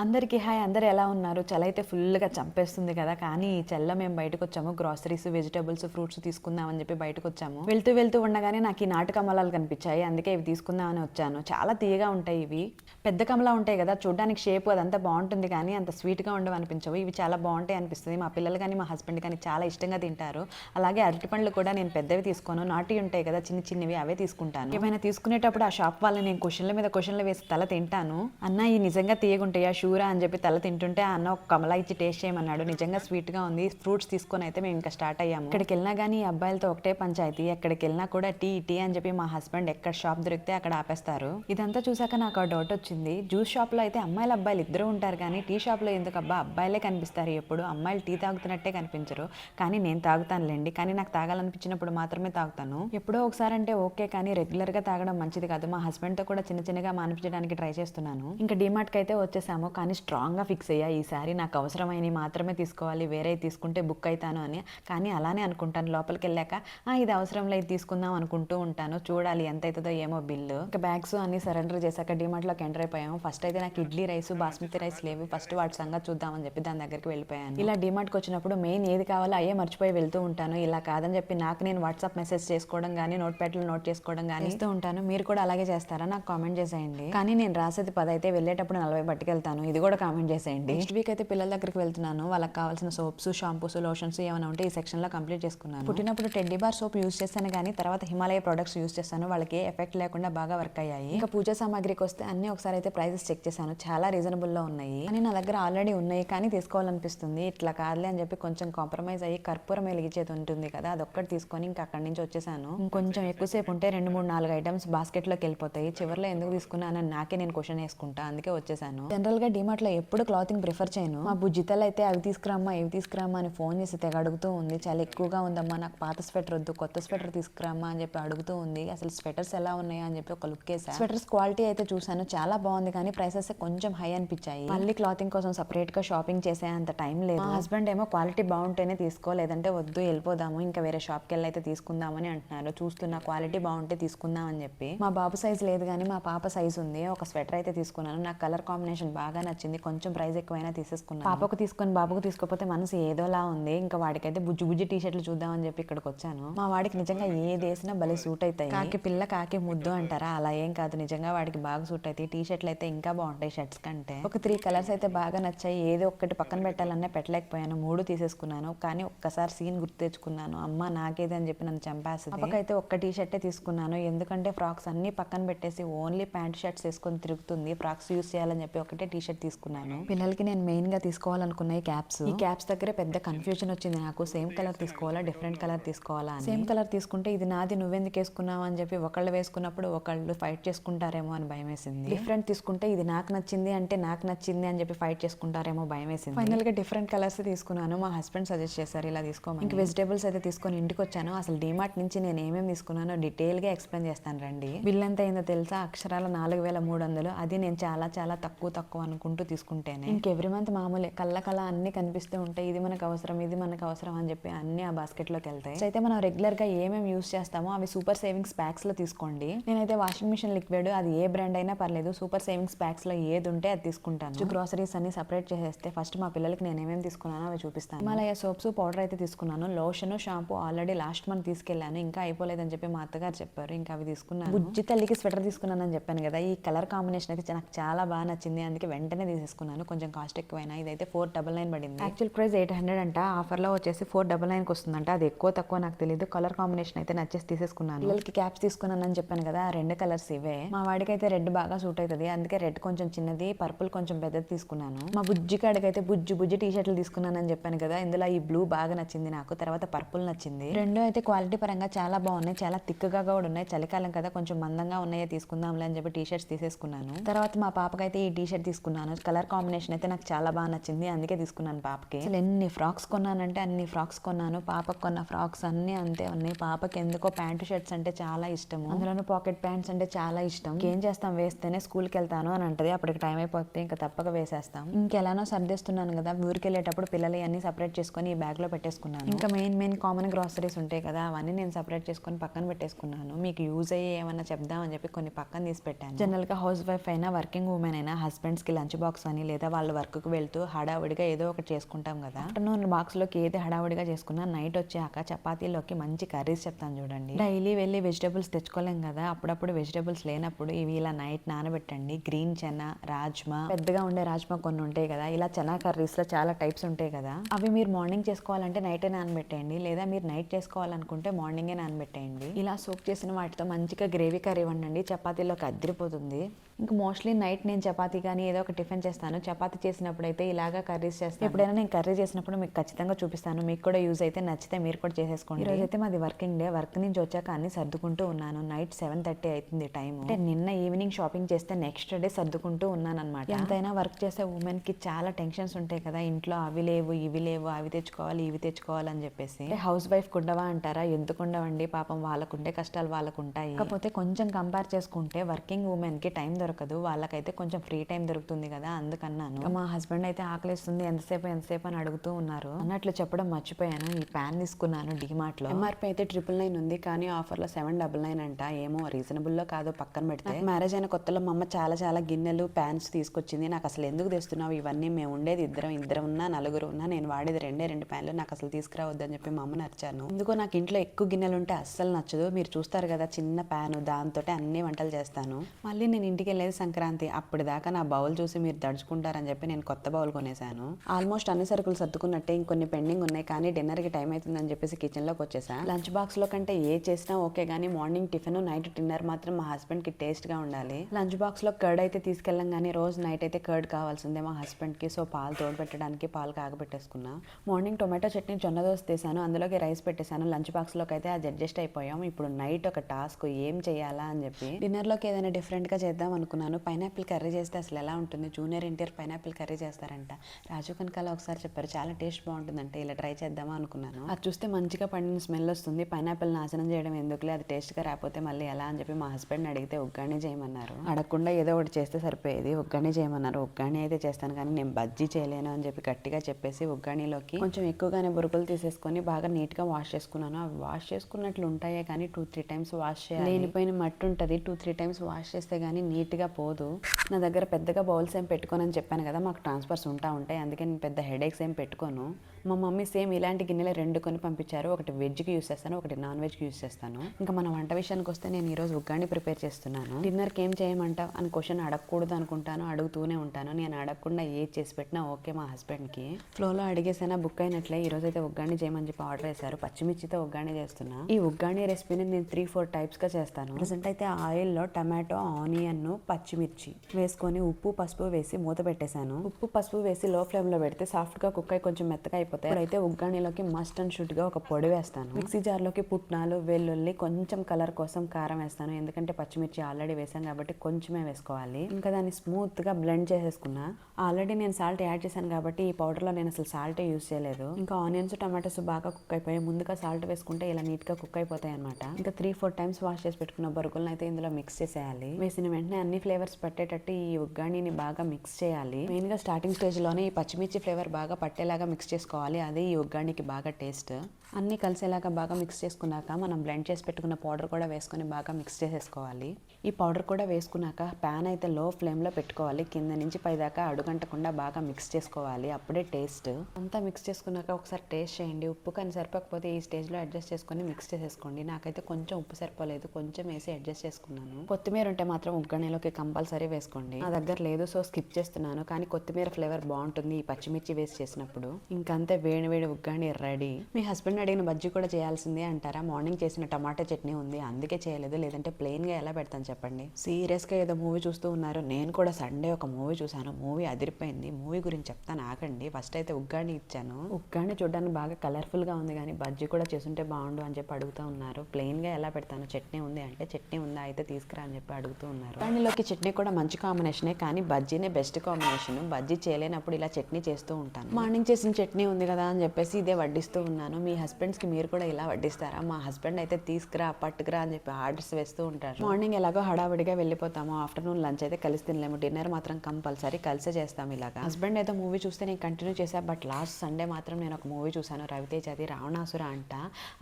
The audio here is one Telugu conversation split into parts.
అందరికీ హాయ్ అందరు ఎలా ఉన్నారు? చలి అయితే ఫుల్గా చంపేస్తుంది కదా. కానీ ఈ మేము బయటకు వచ్చాము గ్రాసరీస్ వెజిటబుల్స్ ఫ్రూట్స్ తీసుకుందామని చెప్పి బయటకు వచ్చాము వెళ్తూ వెళ్తూ ఉండగానే నాకు ఈ నాటు కమలాలు కనిపించాయి. అందుకే ఇవి తీసుకుందామని వచ్చాను. చాలా తీయగా ఉంటాయి ఇవి. పెద్ద కమలా ఉంటాయి కదా. చూడడానికి షేప్ అదంతా బాగుంటుంది కానీ అంత స్వీట్గా ఉండవు అనిపించవు. ఇవి చాలా బాగుంటాయి అనిపిస్తుంది. మా పిల్లలు కానీ మా హస్బెండ్ కానీ చాలా ఇష్టంగా తింటారు. అలాగే అరటి పండ్లు కూడా నేను పెద్దవి తీసుకోను. నాటి ఉంటాయి కదా. చిన్న చిన్నవి అవే తీసుకుంటాను. ఏమైనా తీసుకునేటప్పుడు ఆ షాప్ వాళ్ళని నేను క్వశ్చన్ల మీద క్వశ్చన్లు వేసి తల తింటాను. అన్న ఈ నిజంగా తీయగుంటాయా? షూరా అని చెప్పి తల తింటుంటే అన్న ఒక కమలా ఇచ్చి టేస్ట్ చేయమన్నాడు. నిజంగా స్వీట్గా ఉంది. ఫ్రూట్స్ తీసుకొని అయితే మేము ఇంకా స్టార్ట్ అయ్యాము. ఇక్కడికి వెళ్ళినా కానీ ఈ అబ్బాయిలతో ఒకటే పంచాయతీ. ఎక్కడికి వెళ్ళినా కూడా టీ టీ అని చెప్పి మా హస్బెండ్ ఎక్కడ షాప్ దొరికితే అక్కడ ఆపేస్తారు. ఇదంతా చూసాక నాకు ఆ డౌట్ వచ్చింది. జ్యూస్ షాప్లో అయితే అమ్మాయిలు అబ్బాయిలు ఇద్దరు ఉంటారు కానీ టీ షాప్లో ఎందుకు అబ్బా అబ్బాయిలే కనిపిస్తారు. ఎప్పుడు అమ్మాయిలు టీ తాగుతున్నట్టే కనిపించరు. కానీ నేను తాగుతానులేండి. కానీ నాకు తాగాలనిపించినప్పుడు మాత్రమే తాగుతాను. ఎప్పుడో ఒకసారి అంటే ఓకే కానీ రెగ్యులర్గా తాగడం మంచిది కాదు. మా హస్బెండ్తో కూడా చిన్న చిన్నగా మానిపించడానికి ట్రై చేస్తున్నాను. ఇంకా డిమార్ట్ కైతే అయితే వచ్చేసాము. కానీ స్ట్రాంగ్గా ఫిక్స్ అయ్యా ఈసారి నాకు అవసరమైనవి మాత్రమే తీసుకోవాలి వేరే తీసుకుంటే బుక్ అవుతాను అని. కానీ అలానే అనుకుంటాను లోపలికి వెళ్ళాక "ఆ, ఇది అవసరం లేదు తీసుకుందాం అనుకుంటూ ఉంటాను. చూడాలి ఎంత అవుతుందో ఏమో బిల్లు. ఇంకా బ్యాగ్స్ అన్ని సరెండర్ చేశాక డిమార్ట్లోకి ఎంటర్ అయిపోయాము. ఫస్ట్ అయితే నాకు ఇడ్లీ రైస్ బాస్మతి రైస్ లేవు. ఫస్ట్ వాటి సంగతి చూద్దామని చెప్పి దాని దగ్గరికి వెళ్ళిపోయాను. ఇలా డిమార్ట్కి వచ్చినప్పుడు మెయిన్ ఏది కావాలో అయ్యే మర్చిపోయి వెళ్తూ ఉంటాను. ఇలా కాదని చెప్పి నాకు నేను వాట్సాప్ మెసేజ్ చేసుకోవడం కానీ నోట్ ప్యాడ్లు నోట్ చేసుకోవడం కానీ ఇస్తూ ఉంటాను. మీరు కూడా అలాగే చేస్తారా? నాకు కామెంట్ చేసేయండి. కానీ నేను రాసేది పది అయితే వెళ్ళేటప్పుడు నలభై పట్టుకెళ్తాను. ఇది కూడా కామెంట్ చేసేయండి. నెక్స్ట్ వీక్ అయితే పిల్లల దగ్గరికి వెళ్తున్నాను. వాళ్ళకి కావాల్సిన సోప్స్ షాంపూస్ లోషన్స్ ఏమైనా ఉంటే ఈ సెక్షన్లో కంప్లీట్ చేసుకున్నాను. పుట్టినప్పుడు టెడ్డీ బార్ సోప్ యూస్ చేస్తాను కానీ తర్వాత హిమాలయ ప్రొడక్ట్స్ యూస్ చేస్తాను వాళ్ళకి ఎఫెక్ట్ లేకుండా బాగా వర్క్ అయ్యాయి. ఇంకా పూజ సామాగ్రికి వస్తే అన్ని ఒకసారి అయితే ప్రైజెస్ చెక్ చేశాను. చాలా రీజనబుల్లో ఉన్నాయి. కానీ నా దగ్గర ఆల్రెడీ ఉన్నాయి కానీ తీసుకోవాలనిపిస్తుంది. ఇట్లా కాదులే అని చెప్పి కొంచెం కాంప్రమైజ్ అయ్యి కర్పూరం వెలిగించేది ఉంటుంది కదా అదొక్కటి తీసుకొని ఇంకా అక్కడి నుంచి వచ్చేసాను. ఇంకొంచెం ఎక్కువసేపు ఉంటే రెండు మూడు నాలుగు ఐటమ్స్ బాస్కెట్లోకి వెళ్ళిపోతాయి. చివరిలో ఎందుకు తీసుకున్నానని నాకే నేను క్వశ్చన్ వేసుకుంటా. అందుకే వచ్చేసాను. జనరల్ గా లో ఎప్పుడు క్లాతింగ్ ప్రిఫర్ చేయను. మా బుజ్జితలు అయితే అవి తీసుకురామ్మా ఇవి తీసుకురామ్మా అని ఫోన్ చేసి తెగ అడుగుతూ ఉంది. చాలా ఎక్కువగా ఉందమ్మా నాకు పాత స్వెటర్ వద్దు కొత్త స్వెటర్ తీసుకురామ్మా అని చెప్పి అడుగుతూ ఉంది. అసలు స్వెటర్స్ ఎలా ఉన్నాయా అని చెప్పి ఒక లుక్ వేసా. స్వెటర్స్ క్వాలిటీ అయితే చూసాను చాలా బాగుంది కానీ ప్రైసెస్ కొంచెం హై అనిపించాయి. మళ్ళీ క్లాతింగ్ కోసం సపరేట్గా షాపింగ్ చేసే అంత టైం లేదు. మా హస్బెండ్ ఏమో క్వాలిటీ బాగుంటేనే తీసుకో లేదంటే వద్దు వెళ్ళిపోదాము ఇంకా వేరే షాప్కి వెళ్ళి అయితే తీసుకుందామని అంటున్నారు. చూస్తున్న క్వాలిటీ బాగుంటే తీసుకుందాం అని చెప్పి. మా బాబు సైజ్ లేదు కానీ మా పాప సైజ్ ఉంది. ఒక స్వెటర్ అయితే తీసుకున్నాను. నాకు కలర్ కాంబినేషన్ బాగా నచ్చింది. కొంచెం ప్రైస్ ఎక్కువైనా తీసేసుకున్నాను. పాపకు తీసుకొని బాబుకు తీసుకోకపోతే మనసు ఏదోలా ఉంది. ఇంకా వాడికైతే బుజ్జి బుజ్జి టీ షర్ట్లు చూద్దామని చెప్పి ఇక్కడికి వచ్చాను. మా వాడికి నిజంగా ఏది వేసినా భలే సూట్ అవుతాయి కాకి పిల్ల కాకి ముద్దు అంటారా? అలా ఏం కాదు. నిజంగా వాడికి బాగా సూట్ అవుతాయి టీ షర్ట్లు అయితే ఇంకా బాగుంటాయి షర్ట్స్ కంటే. ఒక త్రీ కలర్స్ అయితే బాగా నచ్చాయి. ఏదో ఒక్కటి పక్కన పెట్టాలన్నా పెట్టలేకపోయాను. మూడు తీసేసుకున్నాను. కానీ ఒక్కసారి సీన్ గుర్తు తెచ్చుకున్నాను. అమ్మ నాకేది అని చెప్పి నన్ను చంపేస్తుంది. పాపకైతే ఒక్క టీ షర్టే తీసుకున్నాను. ఎందుకంటే ఫ్రాక్స్ అన్ని పక్కన పెట్టేసి ఓన్లీ ప్యాంట్ షర్ట్స్ వేసుకొని తిరుగుతుంది. ఫ్రాక్స్ యూస్ చేయాలని చెప్పి ఒకటే టీ షర్ట్ తీసుకున్నాను. పిల్లలకి నేను మెయిన్గా తీసుకోవాలనుకున్న ఈ క్యాప్స్. ఈ క్యాప్స్ దగ్గర పెద్ద కన్ఫ్యూజన్ వచ్చింది నాకు. సేమ్ కలర్ తీసుకోవాలా? డిఫరెంట్ కలర్ తీసుకోవాలా సేమ్ కలర్ తీసుకుంటే ఇది నాది నువ్వెందుకు వేసుకున్నావు అని చెప్పి ఒకళ్ళు వేసుకున్నప్పుడు ఒకళ్ళు ఫైట్ చేసుకుంటారేమో అని భయం వేసింది. డిఫరెంట్ తీసుకుంటే ఇది నాకు నచ్చింది అంటే నాకు నచ్చింది అని చెప్పి ఫైట్ చేసుకుంటారేమో భయం వేసింది. ఫైనల్గా డిఫరెంట్ కలర్స్ తీసుకున్నాను. మా హస్బెండ్ సజెస్ట్ చేశారు ఇలా తీసుకోమని. ఇంక వెజిటేబుల్స్ అయితే తీసుకొని ఇంటికి వచ్చాను. అసలు డిమార్ట్ నుంచి నేను ఏమేమి తీసుకున్నానో డీటెయిల్గా ఎక్స్ప్లెయిన్ చేస్తాను రండి. బిల్ ఎంత అయిందో తెలుసా? అక్షరాల నాలుగు వేల మూడు వందలు. అది నేను చాలా చాలా తక్కువ తక్కువ అనుకుంటూ తీసుకుంటేనే. ఇంక ఎవ్రీ మంత్ మామూలే కళ్ళ కళ అన్ని కనిపిస్తూ ఉంటాయి. ఇది మనకు అవసరం ఇది మనకు అవసరం అని చెప్పి అన్ని ఆ బాస్కెట్లోకి వెళ్తాయి అయితే మనం రెగ్యులర్గా ఏమేమి యూస్ చేస్తామో అవి సూపర్ సేవింగ్స్ ప్యాక్స్లో తీసుకోండి. నేనైతే వాషింగ్ మిషన్ లిక్విడ్ అది ఏ బ్రాండ్ అయినా పర్లేదు సూపర్ సేవింగ్స్ ప్యాక్స్లో ఏది ఉంటే అది తీసుకుంటాను. గ్రోసరీస్ అన్ని సపరేట్ చేసేస్తే ఫస్ట్ మా పిల్లలకి నేను ఏమేమి తీసుకున్నానో అవి చూపిస్తాను. హిమాలయ సోప్స్ పౌడర్ అయితే తీసుకున్నాను. Lotion shampoo already last month తీసుకెళ్ళాను. ఇంకా అయిపోలేదని చెప్పి మా అత్తగారు చెప్పారు ఇంకా అవి తీసుకున్నాను. బుజ్జి తల్లికి స్వెటర్ తీసుకున్నానని చెప్పాను కదా ఈ కలర్ కాంబినేషన్ అయితే నాకు చాలా బాగా నచ్చింది. అందుకే వెంటనే తీసేసుకున్నాను. కొంచెం కాస్ట్ ఎక్కువైనా. ఇదైతే ఫోర్ డబల్ నైన్ పడింది. యాక్చువల్ ప్రైస్ ఎయిట్ హండ్రెడ్ అంట. ఆఫర్లో వచ్చేసి ఫోర్ డబల్ నైన్కి వస్తుందంట. అది ఎక్కువ తక్కువ నాకు తెలియదు కలర్ కాంబినేషన్ అయితే నచ్చేసి తీసేసుకున్నాను. పిల్లలకి క్యాప్స్ తీసుకున్నానని చెప్పాను కదా. రెండు కలర్స్ ఇవే. మా వాడికి అయితే రెడ్ బాగా సూట్ అవుతుంది. అందుకే రెడ్ కొంచెం చిన్నది పర్పుల్ కొంచెం పెద్దది తీసుకున్నాను. మా బుజ్జి కాడికి అయితే బుజ్జి బుజ్జి టీ షర్ట్లు తీసుకున్నానని చెప్పాను కదా. ఇందులో ఈ బ్లూ బాగా నచ్చింది నాకు. తర్వాత పర్పుల్ నచ్చింది. రెండు అయితే క్వాలిటీ పరంగా చాలా బాగున్నాయి. చాలా థిక్గా కూడా ఉన్నాయి. చలికాలం కదా. కొంచెం మందంగా ఉన్నాయే తీసుకుందాంలే అని చెప్పి టీ షర్ట్స్ తీసేసుకున్నాను. తర్వాత మా పాపకైతే ఈ టీ షర్ట్ తీసుకున్నాను. కలర్ కాంబినేషన్ అయితే నాకు చాలా బాగా నచ్చింది. అందుకే తీసుకున్నాను పాపకి. అసలు ఎన్ని ఫ్రాక్స్ కొన్నానంటే అన్ని ఫ్రాక్స్ కొన్నాను. పాపకు కొన్న ఫ్రాక్స్ అన్ని అంతే ఉన్నాయి. పాపకి ఎందుకో ప్యాంటు షర్ట్స్ అంటే చాలా ఇష్టము. అందులోనూ పాకెట్ ప్యాంట్స్ అంటే చాలా ఇష్టం. ఏం చేస్తాం? వేస్తేనే స్కూల్కి వెళ్తాను అని అంటది. అప్పటికి టైం అయిపోతే ఇంకా తప్పక వేసేస్తాం. ఇంకెలానో సర్దేస్తున్నాను కదా. ఊరికి వెళ్ళేటప్పుడు పిల్లలు అన్ని సపరేట్ చేసుకొని ఈ బ్యాగ్లో పెట్టేసుకున్నాను. ఇంకా మెయిన్ మెయిన్ కామన్ గ్రాసరీస్ ఉంటాయి కదా. అవన్నీ నేను సపరేట్ చేసుకొని పక్కన పెట్టేసుకున్నాను. మీకు యూజ్ అయ్యే ఏమన్నా చెప్దామని చెప్పి కొన్ని పక్కన తీసి పెట్టాను. జనరల్గా హౌస్ వైఫ్ అయినా వర్కింగ్ ఉమెన్ అయినా హస్బెండ్స్కి లంచ్ లంచ్ బాక్స్ అని లేదా వాళ్ళ వర్క్కి వెళ్తూ హడావుడిగా ఏదో ఒకటి చేసుకుంటాం కదా. ఆఫ్టర్నూన్ బాక్స్లోకి ఏది హడావుడిగా చేసుకున్నా నైట్ వచ్చాక చపాతీలోకి మంచి కర్రీస్ చెప్తాను చూడండి. డైలీ వెళ్ళి వెజిటేబుల్స్ తెచ్చుకోలేం కదా. అప్పుడప్పుడు వెజిటేబుల్స్ లేనప్పుడు ఇవి ఇలా నైట్ నానబెట్టండి. గ్రీన్ చెనా రాజ్మా పెద్దగా ఉండే రాజ్మా కొన్ని ఉంటాయి కదా. ఇలా చనా కర్రీస్లో చాలా టైప్స్ ఉంటాయి కదా. అవి మీరు మార్నింగ్ చేసుకోవాలంటే నైటే నానబెట్టేయండి. లేదా మీరు నైట్ చేసుకోవాలనుకుంటే మార్నింగే నానబెట్టేయండి. ఇలా సోక్ చేసిన వాటితో మంచిగా గ్రేవీ కర్రీ వండండి. చపాతీలోకి అద్దరిపోతుంది ఇంకా మోస్ట్లీ నైట్ నేను చపాతీ కానీ ఏదో ఒక టిఫిన్ చేస్తాను. చపాతీ చేసినప్పుడు అయితే ఇలాగా కర్రీస్ చేస్తాను. ఎప్పుడైనా నేను కర్రీ చేసినప్పుడు మీకు ఖచ్చితంగా చూపిస్తాను. మీకు కూడా యూజ్ అయితే నచ్చితే మీరు కూడా చేసేసుకోండి. ఈరోజు అయితే మాది వర్కింగ్ డే. వర్క్ నుంచి వచ్చాక అన్ని సర్దుకుంటూ ఉన్నాను. నైట్ సెవెన్ థర్టీ అవుతుంది టైం అంటే నిన్న ఈవినింగ్ షాపింగ్ చేస్తే నెక్స్ట్ డే సర్దుకుంటూ ఉన్నాను అనమాట ఎంతైనా వర్క్ చేసే ఉమెన్కి చాలా టెన్షన్స్ ఉంటాయి కదా. ఇంట్లో అవి లేవు ఇవి లేవు అవి తెచ్చుకోవాలి ఇవి తెచ్చుకోవాలి అని చెప్పేసి. హౌస్ వైఫ్ కుండవా అంటారా? ఎందుకు ఉండవండి? పాపం వాళ్ళకుంటే కష్టాలు వాళ్ళకు ఉంటాయి కాకపోతే కొంచెం కంపేర్ చేసుకుంటే వర్కింగ్ ఉమెన్కి టైం దొరకదు. వాళ్ళకైతే కొంచెం ఫ్రీ టైం దొరుకుతుంది కదా అందుకన్నాను. మా హస్బెండ్ అయితే ఆకలిస్తుంది ఎంతసేపు ఎంతసేపు అని అడుగుతూ ఉన్నారు. అన్నట్లు చెప్పడం మర్చిపోయాను. ఈ ప్యాన్ తీసుకున్నాను డిమార్ట్లో ఎంఆర్పి అయితే ట్రిపుల్ నైన్ ఉంది కానీ ఆఫర్లో సెవెన్ డబుల్ నైన్ అంట. ఏమో రీజనబుల్లో కాదో పక్కన పెడితే. మ్యారేజ్ అయిన కొత్తలో మా అమ్మ చాలా చాలా గిన్నెలు ప్యాన్స్ తీసుకొచ్చింది. నాకు అసలు ఎందుకు తెస్తున్నావు ఇవన్నీ? మేము ఉండేది ఇద్దరం ఇద్దరం ఉన్నా నలుగురు ఉన్నా నేను వాడేది రెండే రెండు ప్యాన్లు. నాకు అసలు తీసుకురావద్దని చెప్పి మా అమ్మ నచ్చాను ఎందుకో నాకు ఇంట్లో ఎక్కువ గిన్నెలు ఉంటే అస్సలు నచ్చదు. మీరు చూస్తారు కదా చిన్న ప్యాన్ దాంతో అన్ని వంటలు చేస్తాను. మళ్ళీ నేను ఇంటికి లేదు సంక్రాంతి. అప్పటిదాకా నా బౌల్ చూసి మీరు దడుచుకుంటారని చెప్పి నేను కొత్త బౌల్ కొనేసాను ఆల్మోస్ట్ అన్ని సరుకులు సర్దుకున్నట్టే ఇంకొన్ని పెండింగ్ ఉన్నాయి కానీ డిన్నర్కి టైం అవుతుందని చెప్పేసి కిచెన్లోకి వచ్చేసా. లంచ్ బాక్స్లో కంటే ఏ చేసినా ఓకే కానీ మార్నింగ్ టిఫిన్ నైట్ డిన్నర్ మాత్రం మా హస్బెండ్కి టేస్ట్గా ఉండాలి. లంచ్ బాక్స్లో కర్డ్ అయితే తీసుకెళ్ళాం కానీ రోజు నైట్ అయితే కర్డ్ కావాల్సిందే మా హస్బెండ్కి సో పాలు తోడు పెట్టడానికి పాలు కాగబెట్టేసుకున్నా. మార్నింగ్ టొమాటో చట్నీ జొన్న దోశ తీసాను. అందులోకి రైస్ పెట్టేశాను. లంచ్ బాక్స్లోకి అయితే అది అడ్జస్ట్ అయిపోయాం. ఇప్పుడు నైట్ ఒక టాస్క్ ఏం చేయాలా అని చెప్పి డిన్నర్లోకి ఏదైనా డిఫరెంట్గా చేద్దాం అనుకున్నాను పైనాపిల్ కర్రీ చేస్తే అసలు ఎలా ఉంటుంది? జూనియర్ ఎన్టీఆర్ పైనాపిల్ కర్రీ చేస్తారంట. రాజు కనకాల ఒకసారి చెప్పారు చాలా టేస్ట్ బాగుంటుందంటే ఇలా ట్రై చేద్దామా? అనుకున్నాను. అది చూస్తే మంచిగా పండిన స్మెల్ వస్తుంది. పైనాపిల్ నాశనం చేయడం ఎందుకులే? అది టేస్ట్గా రాకపోతే మళ్ళీ ఎలా అని చెప్పి మా హస్బెండ్ అడిగితే ఒగ్గానే చేయమన్నారు. అడగకుండా ఏదో ఒకటి చేస్తే సరిపోయేది. ఒగ్గానే చేయమన్నారు. ఒగ్గానే అయితే చేస్తాను కానీ నేను బజ్జీ చేయలేను అని చెప్పి గట్టిగా చెప్పేసి ఒగ్గానీలోకి కొంచెం ఎక్కువగానే బురుకులు తీసేసుకొని బాగా నీట్గా వాష్ చేసుకున్నాను. అవి వాష్ చేసుకున్నట్లు ఉంటాయే కానీ టూ త్రీ టైమ్స్ వాష్ చేయాలి. లేనిపోయిన మట్టి ఉంటుంది. టూ త్రీ టైమ్స్ వాష్ చేస్తే కానీ నీట్ గా పోదు. నా దగ్గర పెద్దగా బౌల్స్ ఏం పెట్టుకోనని చెప్పాను కదా మాకు ట్రాన్స్ఫర్స్ ఉంటా ఉంటాయి అందుకే నేను పెద్ద హెడేక్స్ ఏం పెట్టుకోను. మా మమ్మీ సేమ్ ఇలాంటి గిన్నెలు రెండు కొని పంపించారు ఒకటి వెజ్కి యూస్ చేస్తాను ఒకటి నాన్ వెజ్కి యూస్ చేస్తాను. ఇంకా మన వంట విషయానికి వస్తే నేను ఈరోజు ఉగ్గాని ప్రిపేర్ చేస్తున్నాను. డిన్నర్కి ఏం చేయమంటావు? అని క్వశ్చన్ అడగకూడదు అనుకుంటాను అడుగుతూనే ఉంటాను. నేను అడగకుండా ఏది చేసి పెట్టినా ఓకే మా హస్బెండ్కి. ఫ్లోలో అడిగేసైనా బుక్ అయినట్లే ఈ రోజు అయితే ఉగ్గాని చేయమని చెప్పి ఆర్డర్ చేశారు పచ్చిమిర్చితో ఉగ్గాని చేస్తున్నా. ఈ ఉగ్గాని రెసిపీని నేను త్రీ ఫోర్ టైప్స్గా చేస్తాను. ప్రజెంట్ అయితే ఆయిల్లో టమాటో ఆనియన్ పచ్చిమిర్చి వేసుకొని ఉప్పు పసుపు వేసి మూత పెట్టేశాను. ఉప్పు పసుపు వేసి లో ఫ్లేమ్లో పెడితే సాఫ్ట్గా కుక్ అయి కొంచెం మెత్తగా అయిపోతాయి. అయితే ఉగ్గాణిలోకి మస్ట్ అండ్ షుడ్గా ఒక పొడి వేస్తాను. మిక్సీ జార్లోకి పుట్నాలు వెల్లుల్లి కొంచెం కలర్ కోసం కారం వేస్తాను. ఎందుకంటే పచ్చిమిర్చి ఆల్రెడీ వేసాను కాబట్టి కొంచెమే వేసుకోవాలి. ఇంకా దాన్ని స్మూత్గా బ్లెండ్ చేసేసుకున్నా. ఆల్రెడీ నేను సాల్ట్ యాడ్ చేశాను కాబట్టి ఈ పౌడర్లో నేను అసలు సాల్ట్ యూస్ చేయలేదు. ఇంకా ఆనియన్స్ టమాటోస్ బాగా కుక్ అయిపోయి ముందుగా సాల్ట్ వేసుకుంటే ఇలా నీట్గా కుక్ అయిపోతాయి అనమాట ఇంకా త్రీ ఫోర్ టైమ్స్ వాష్ చేసి పెట్టుకున్న బరుకులను అయితే ఇందులో మిక్స్ చేసేయాలి. వేసిన వెంటనే అన్ని ఫ్లేవర్స్ పట్టేటట్టు ఈ ఉగ్గాణిని బాగా మిక్స్ చేయాలి. మెయిన్గా స్టార్టింగ్ స్టేజ్లోనే ఈ పచ్చిమిర్చి ఫ్లేవర్ బాగా పట్టేలాగా మిక్స్ చేసుకోవాలి. అదే ఈ ఉగ్గాణికి బాగా టేస్ట్ అన్ని కలిసేలాగా బాగా మిక్స్ చేసుకున్నాక మనం బ్లెండ్ చేసి పెట్టుకున్న పౌడర్ కూడా వేసుకొని బాగా మిక్స్ చేసేసుకోవాలి. ఈ పౌడర్ కూడా వేసుకున్నాక ప్యాన్ అయితే లో ఫ్లేమ్లో పెట్టుకోవాలి. కింద నుంచి పైదాకా అడుగంటకుండా బాగా మిక్స్ చేసుకోవాలి. అప్పుడే టేస్ట్ అంతా మిక్స్ చేసుకున్నాక ఒకసారి టేస్ట్ చేయండి. ఉప్పు కానీ సరిపోకపోతే ఈ స్టేజ్లో అడ్జస్ట్ చేసుకొని మిక్స్ చేసేసుకోండి. నాకైతే కొంచెం ఉప్పు సరిపోలేదు. కొంచెం వేసి అడ్జస్ట్ చేసుకున్నాను. కొత్తిమీర ఉంటే మాత్రం ఉగ్గనేలోకి కంపల్సరీ వేసుకోండి. నా దగ్గర లేదు సో స్కిప్ చేస్తున్నాను. కానీ కొత్తిమీర ఫ్లేవర్ బాగుంటుంది ఈ పచ్చిమిర్చి వేసి చేసినప్పుడు. ఇంకంతే వేడి వేడి ఉగ్గాని రెడీ. మీ హస్బెండ్ అడిగిన బజ్జీ కూడా చేయాల్సిందే అంటారా? మార్నింగ్ చేసిన టమాటా చట్నీ ఉంది అందుకే చేయలేదు. లేదంటే ప్లెయిన్గా ఎలా పెడతాను చెప్పండి? సీరియస్గా ఏదో మూవీ చూస్తూ ఉన్నారు. నేను కూడా సండే ఒక మూవీ చూసాను మూవీ అదిరిపోయింది. మూవీ గురించి చెప్తాను ఆగండి. ఫస్ట్ అయితే ఉగ్గాని ఇచ్చాను. ఉగ్గాని చూడడానికి బాగా కలర్ఫుల్గా ఉంది కానీ బజ్జీ కూడా చేసుంటే బాగుండు అని చెప్పి అడుగుతూ ఉన్నారు. ప్లెయిన్గా ఎలా పెడతాను? చట్నీ ఉంది అంటే చట్నీ ఉందా అయితే తీసుకురా అని చెప్పి అడుగుతూ ఉన్నారు. దానిలోకి చట్నీ కూడా మంచి కాంబినేషనే కానీ బజ్జీనే బెస్ట్ కాంబినేషన్ బజ్జీ చేయలేనప్పుడు ఇలా చట్నీ చేస్తూ ఉంటాను. మార్నింగ్ చేసిన చట్నీ ఉంది కదా అని చెప్పేసి ఇదే వడ్డిస్తూ ఉన్నాను. మీ హస్బెండ్స్కి మీరు కూడా ఇలా వడ్డిస్తారా? మా హస్బెండ్ అయితే తీసుకురా పట్టుకురా అని చెప్పి ఆర్డర్స్ వేస్తూ ఉంటారు. మార్నింగ్ ఎలాగో హడావిడిగా వెళ్ళిపోతాము. ఆఫ్టర్నూన్ లంచ్ అయితే కలిసి తినలేము. డిన్నర్ మాత్రం కంపల్సరీ కలిసే చేస్తాం ఇలాగా. హస్బెండ్ ఏదో మూవీ చూస్తే నేను కంటిన్యూ చేశా బట్ లాస్ట్ సండే మాత్రం నేను ఒక మూవీ చూసాను రవితేజ్ అది రావణాసుర అంట.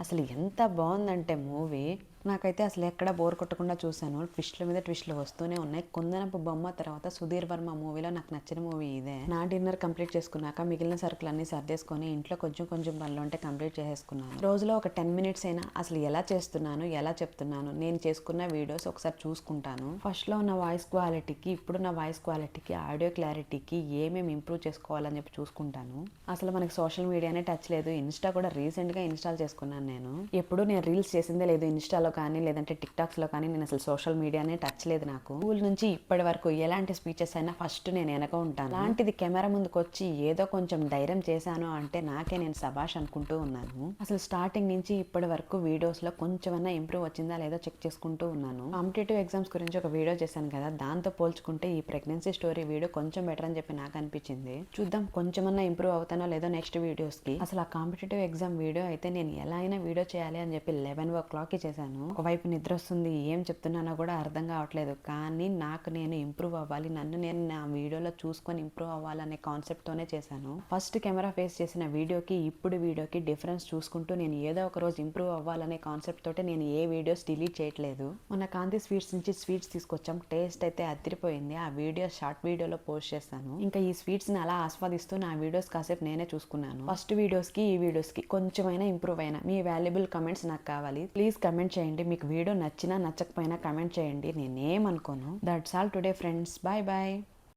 అసలు ఎంత బాగుందంటే మూవీ నాకైతే అసలు ఎక్కడ బోర్ కొట్టకుండా చూశాను. ట్విస్ట్ల మీద ట్విస్ట్లు వస్తూనే ఉన్నాయి. కుందనపు బొమ్మ తర్వాత సుధీర్ వర్మ మూవీలో నాకు నచ్చిన మూవీ ఇదే. నా డిన్నర్ కంప్లీట్ చేసుకున్నాక మిగిలిన సరుకులన్నీ సర్దేసుకొని ఇంట్లో కొంచెం కొంచెం పనులు ఉంటే కంప్లీట్ చేసేసుకున్నాను. రోజులో ఒక టెన్ మినిట్స్ అయినా అసలు ఎలా చేస్తున్నాను ఎలా చెప్తున్నాను నేను చేసుకున్న వీడియోస్ ఒకసారి చూసుకుంటాను. ఫస్ట్లో ఉన్న వాయిస్ క్వాలిటీకి ఇప్పుడున్న వాయిస్ క్వాలిటీకి ఆడియో క్లారిటీకి ఏమేమి ఇంప్రూవ్ చేసుకోవాలని చెప్పి చూసుకుంటాను. అసలు మనకి సోషల్ మీడియానే టచ్ లేదు. ఇన్స్టా కూడా రీసెంట్గా ఇన్స్టాల్ చేసుకున్నాను నేను. ఎప్పుడు నేను రీల్స్ చేసిందే లేదు. ఇన్స్టాలో కానీ లేదంటే టిక్టాక్స్లో కానీ నేను అసలు సోషల్ మీడియానే టచ్ లేదు నాకు. స్కూల్ నుంచి ఇప్పటి వరకు ఎలాంటి స్పీచెస్ అయినా ఫస్ట్ నేను వెనక ఉంటాను. అలాంటిది కెమెరా ముందుకు వచ్చి ఏదో కొంచెం ధైర్యం చేశాను అంటే నాకే నేను సభాష్ అనుకుంటూ ఉన్నాను. అసలు స్టార్టింగ్ నుంచి ఇప్పటి వరకు వీడియోస్లో కొంచెమన్నా ఇంప్రూవ్ వచ్చిందా లేదో చెక్ చేసుకుంటూ ఉన్నాను. కాంపిటేటివ్ ఎగ్జామ్స్ గురించి ఒక వీడియో చేశాను కదా దాంతో పోల్చుకుంటే ఈ ప్రెగ్నెన్సీ స్టోరీ వీడియో కొంచెం బెటర్ అని చెప్పి నాకు అనిపించింది. చూద్దాం కొంచెమన్నా ఇంప్రూవ్ అవుతానో లేదో నెక్స్ట్ వీడియోస్కి అసలు ఆ కాంపిటేటివ్ ఎగ్జామ్ వీడియో అయితే నేను ఎలా అయినా వీడియో చేయాలి అని చెప్పి లెవెన్ ఓ క్లాక్కి చేశాను. ఒకవైపు నిద్ర వస్తుంది ఏం చెప్తున్నానో కూడా అర్థం కావట్లేదు. కానీ నాకు నేను ఇంప్రూవ్ అవ్వాలి. నన్ను నేను నా వీడియోలో చూసుకొని ఇంప్రూవ్ అవ్వాలనే కాన్సెప్ట్ తోనే చేశాను. ఫస్ట్ కెమెరా ఫేస్ చేసిన వీడియోకి ఇప్పుడు వీడియోకి డిఫరెన్స్ చూసుకుంటూ నేను ఏదో ఒక రోజు ఇంప్రూవ్ అవ్వాలనే కాన్సెప్ట్ తోటే నేను ఏ వీడియోస్ డిలీట్ చేయట్లేదు. మొన్న కాంతి స్వీట్స్ నుంచి స్వీట్స్ తీసుకొచ్చాం. టేస్ట్ అయితే అదిరిపోయింది. ఆ వీడియో షార్ట్ వీడియోలో పోస్ట్ చేస్తాను ఇంకా ఈ స్వీట్స్ని అలా ఆస్వాదిస్తూ నా వీడియోస్ కాసేపు నేనే చూసుకున్నాను. ఫస్ట్ వీడియోస్కి ఈ వీడియోస్కి కొంచెమైనా ఇంప్రూవ్ అయినా మీ వాల్యుబుల్ కమెంట్స్ నాకు కావాలి. ప్లీజ్ కమెంట్ చేయండి. చేయండి. మీకు వీడియో నచ్చినా నచ్చకపోయినా కమెంట్ చేయండి. నేనేమనుకోను. That's all today friends bye bye